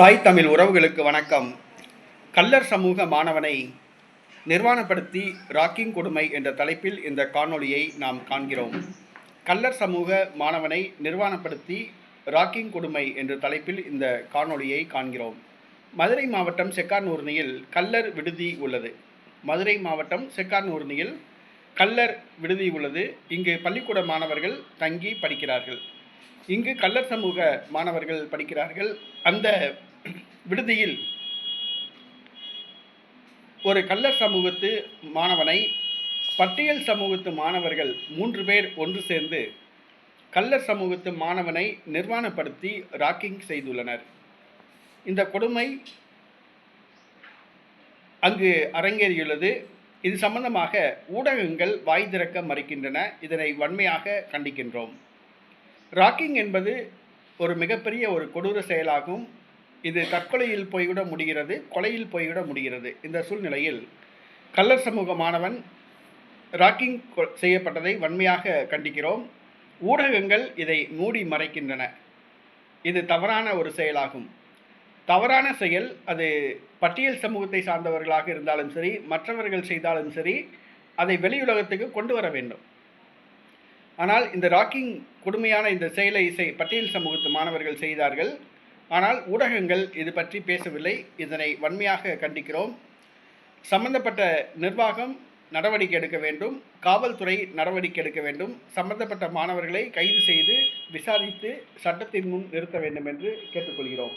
தாய் தமிழ் உறவுகளுக்கு வணக்கம். கல்லர் சமூக மாணவனை நிர்வாணப்படுத்தி ராக்கிங் கொடுமை என்ற தலைப்பில் இந்த காணொளியை நாம் காண்கிறோம். கல்லர் சமூக மாணவனை நிர்வாணப்படுத்தி ராக்கிங் கொடுமை என்ற தலைப்பில் இந்த காணொளியை காண்கிறோம். மதுரை மாவட்டம் செக்கானூர்னியில் கல்லர் விடுதி உள்ளது. மதுரை மாவட்டம் செக்கானூர்னியில் கல்லர் விடுதி உள்ளது. இங்கு பள்ளிக்கூட மாணவர்கள் தங்கி படிக்கிறார்கள். இங்கு கள்ளர் சமூக மாணவர்கள் படிக்கிறார்கள். அந்த விடுதியில் ஒரு கள்ளர் சமூகத்து மாணவனை பட்டியல் சமூகத்து மாணவர்கள் மூன்று பேர் ஒன்று சேர்ந்து கள்ளர் சமூகத்து மாணவனை நிர்வாணப்படுத்தி ராக்கிங் செய்துள்ளனர். இந்த கொடுமை அங்கு அரங்கேறியுள்ளது. இது சம்பந்தமாக ஊடகங்கள் வாய் திறக்க மறுக்கின்றன. இதனை வன்மையாக கண்டிக்கின்றோம். ராக்கிங் என்பது ஒரு மிகப்பெரிய ஒரு கொடூர செயலாகும். இது தற்கொலையில் போய்விட முடிகிறது கொலையில் போய்விட முடிகிறது. இந்த சூழ்நிலையில் கள்ளர் சமூக மாணவன் ராக்கிங் கொ- செய்யப்பட்டதை வன்மையாக கண்டிக்கிறோம். ஊடகங்கள் இதை மூடி மறைக்கின்றன. இது தவறான ஒரு செயலாகும். தவறான செயல் அது பட்டியல் சமூகத்தை சார்ந்தவர்களாக இருந்தாலும் சரி மற்றவர்கள் செய்தாலும் சரி அதை வெளியுலகத்துக்கு கொண்டு வர வேண்டும். ஆனால் இந்த ராக்கிங் கொடுமையான இந்த செயலை இசை பட்டியல் சமூகத்து மாணவர்கள் செய்தார்கள். ஆனால் ஊடகங்கள் இது பற்றி பேசவில்லை. இதனை வன்மையாக கண்டிக்கிறோம். சம்பந்தப்பட்ட நிர்வாகம் நடவடிக்கை எடுக்க வேண்டும். காவல்துறை நடவடிக்கை எடுக்க வேண்டும். சம்பந்தப்பட்ட மாணவர்களை கைது செய்து விசாரித்து சட்டத்தின் முன் நிறுத்த வேண்டும் என்று கேட்டுக்கொள்கிறோம்.